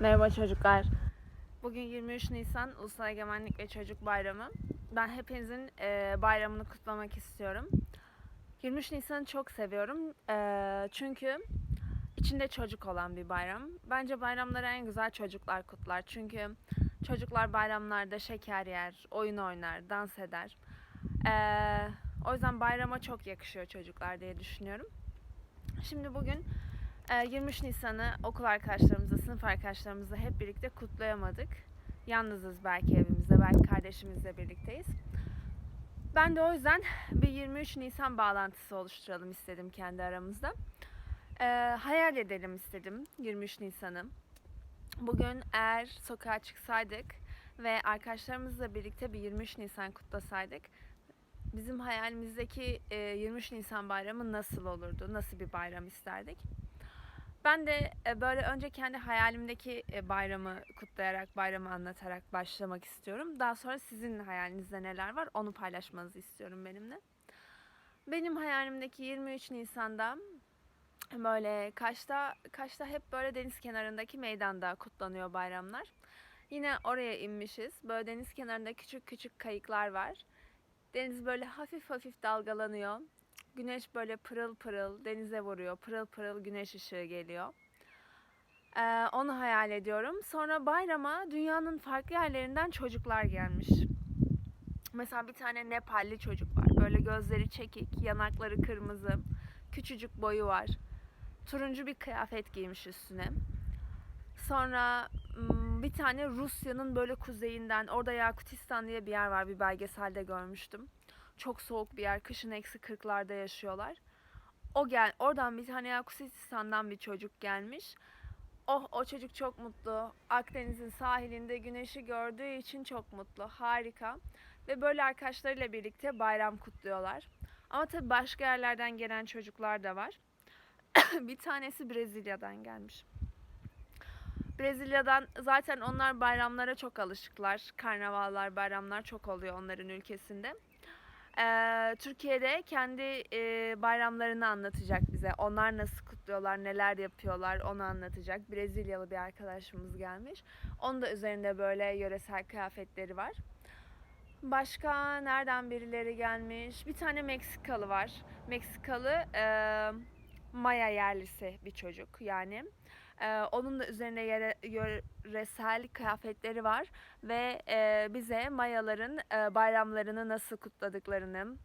Merhaba çocuklar. Bugün 23 Nisan Ulusal Egemenlik ve Çocuk Bayramı. Ben hepinizin e, bayramını kutlamak istiyorum. 23 Nisan'ı çok seviyorum. E, çünkü içinde çocuk olan bir bayram. Bence bayramları en güzel çocuklar kutlar. Çünkü çocuklar bayramlarda şeker yer, oyun oynar, dans eder. E, o yüzden bayrama çok yakışıyor çocuklar diye düşünüyorum. Şimdi bugün 23 Nisan'ı okul arkadaşlarımızla, sınıf arkadaşlarımızla hep birlikte kutlayamadık. Yalnızız belki evimizde, belki kardeşimizle birlikteyiz. Ben de o yüzden bir 23 Nisan bağlantısı oluşturalım istedim kendi aramızda. Ee, hayal edelim istedim 23 Nisan'ı. Bugün eğer sokağa çıksaydık ve arkadaşlarımızla birlikte bir 23 Nisan kutlasaydık, bizim hayalimizdeki e, 23 Nisan bayramı nasıl olurdu? Nasıl bir bayram isterdik? Ben de e, böyle önce kendi hayalimdeki e, bayramı kutlayarak, bayramı anlatarak başlamak istiyorum. Daha sonra sizin hayalinizde neler var onu paylaşmanızı istiyorum benimle. Benim hayalimdeki 23 Nisan'da böyle Kaş'ta, Kaş'ta hep böyle deniz kenarındaki meydanda kutlanıyor bayramlar. Yine oraya inmişiz. Böyle deniz kenarında küçük küçük kayıklar var. Deniz böyle hafif hafif dalgalanıyor. Güneş böyle pırıl pırıl denize vuruyor. Pırıl pırıl güneş ışığı geliyor. Ee, onu hayal ediyorum. Sonra bayrama dünyanın farklı yerlerinden çocuklar gelmiş. Mesela bir tane Nepalli çocuk var. Böyle gözleri çekik, yanakları kırmızı, küçücük boyu var. Turuncu bir kıyafet giymiş üstüne. Sonra bir tane Rusya'nın böyle kuzeyinden, orada Yakutistan diye bir yer var bir belgeselde görmüştüm. Çok soğuk bir yer, kışın eksi 40'larda yaşıyorlar. O gel, oradan bir tane Yakutistan'dan bir çocuk gelmiş. Oh o çocuk çok mutlu. Akdeniz'in sahilinde güneşi gördüğü için çok mutlu. Harika. Ve böyle arkadaşlarıyla birlikte bayram kutluyorlar. Ama tabii başka yerlerden gelen çocuklar da var. bir tanesi Brezilya'dan gelmiş. Brezilya'dan zaten onlar bayramlara çok alışıklar. Karnavallar, bayramlar çok oluyor onların ülkesinde. Ee, Türkiye'de kendi e, bayramlarını anlatacak bize. Onlar nasıl kutluyorlar, neler yapıyorlar onu anlatacak. Brezilyalı bir arkadaşımız gelmiş. Onun da üzerinde böyle yöresel kıyafetleri var. Başka nereden birileri gelmiş? Bir tane Meksikalı var. Meksikalı e, Maya yerlisi bir çocuk yani. Ee, onun da üzerine yere, yöresel kıyafetleri var ve e, bize Mayaların e, bayramlarını nasıl kutladıklarını,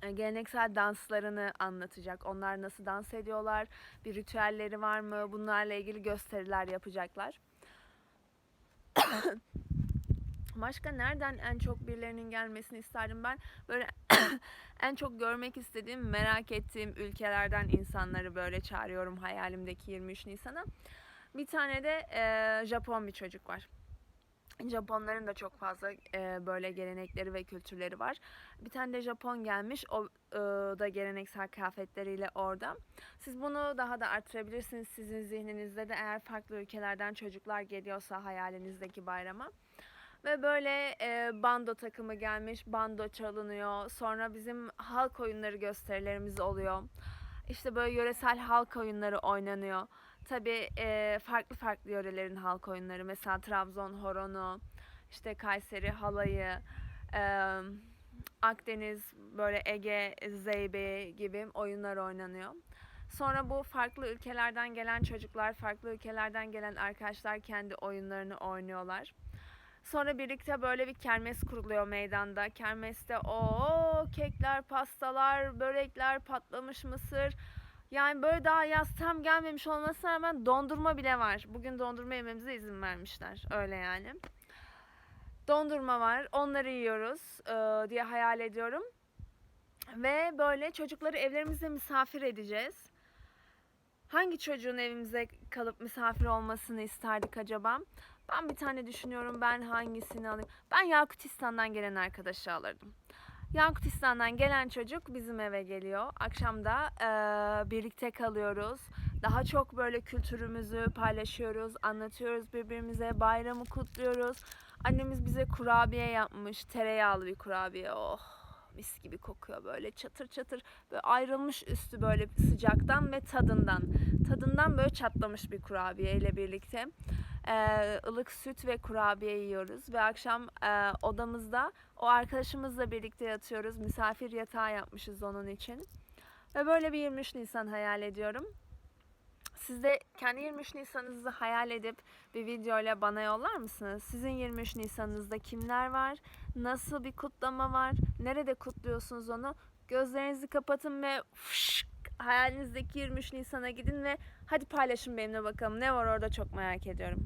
geleneksel danslarını anlatacak. Onlar nasıl dans ediyorlar, bir ritüelleri var mı? Bunlarla ilgili gösteriler yapacaklar. Başka nereden en çok birilerinin gelmesini isterdim ben? Böyle en çok görmek istediğim, merak ettiğim ülkelerden insanları böyle çağırıyorum hayalimdeki 23 Nisan'a. Bir tane de e, Japon bir çocuk var. Japonların da çok fazla e, böyle gelenekleri ve kültürleri var. Bir tane de Japon gelmiş. O e, da geleneksel kıyafetleriyle orada. Siz bunu daha da arttırabilirsiniz sizin zihninizde de eğer farklı ülkelerden çocuklar geliyorsa hayalinizdeki bayrama. Ve böyle e, bando takımı gelmiş, bando çalınıyor. Sonra bizim halk oyunları gösterilerimiz oluyor. İşte böyle yöresel halk oyunları oynanıyor. Tabii e, farklı farklı yörelerin halk oyunları. Mesela Trabzon horonu, işte Kayseri halayı, e, Akdeniz, böyle Ege zeybeği gibi oyunlar oynanıyor. Sonra bu farklı ülkelerden gelen çocuklar, farklı ülkelerden gelen arkadaşlar kendi oyunlarını oynuyorlar. Sonra birlikte böyle bir kermes kuruluyor meydanda. Kermeste o kekler, pastalar, börekler, patlamış mısır. Yani böyle daha yaz tam gelmemiş olmasına rağmen dondurma bile var. Bugün dondurma yememize izin vermişler. Öyle yani. Dondurma var. Onları yiyoruz e, diye hayal ediyorum. Ve böyle çocukları evlerimizde misafir edeceğiz. Hangi çocuğun evimize kalıp misafir olmasını isterdik acaba? Ben bir tane düşünüyorum ben hangisini alayım. Ben Yakutistan'dan gelen arkadaşı alırdım. Yakutistan'dan gelen çocuk bizim eve geliyor. Akşamda e, birlikte kalıyoruz. Daha çok böyle kültürümüzü paylaşıyoruz, anlatıyoruz birbirimize, bayramı kutluyoruz. Annemiz bize kurabiye yapmış, tereyağlı bir kurabiye. Oh mis gibi kokuyor böyle çatır çatır böyle ayrılmış üstü böyle sıcaktan ve tadından tadından böyle çatlamış bir kurabiye ile birlikte e, ılık süt ve kurabiye yiyoruz ve akşam e, odamızda o arkadaşımızla birlikte yatıyoruz. Misafir yatağı yapmışız onun için. Ve böyle bir 23 Nisan hayal ediyorum. Siz de kendi 23 Nisan'ınızı hayal edip bir video ile bana yollar mısınız? Sizin 23 Nisan'ınızda kimler var? Nasıl bir kutlama var? Nerede kutluyorsunuz onu? Gözlerinizi kapatın ve fışk, hayalinizdeki 23 Nisan'a gidin ve hadi paylaşın benimle bakalım ne var orada çok merak ediyorum.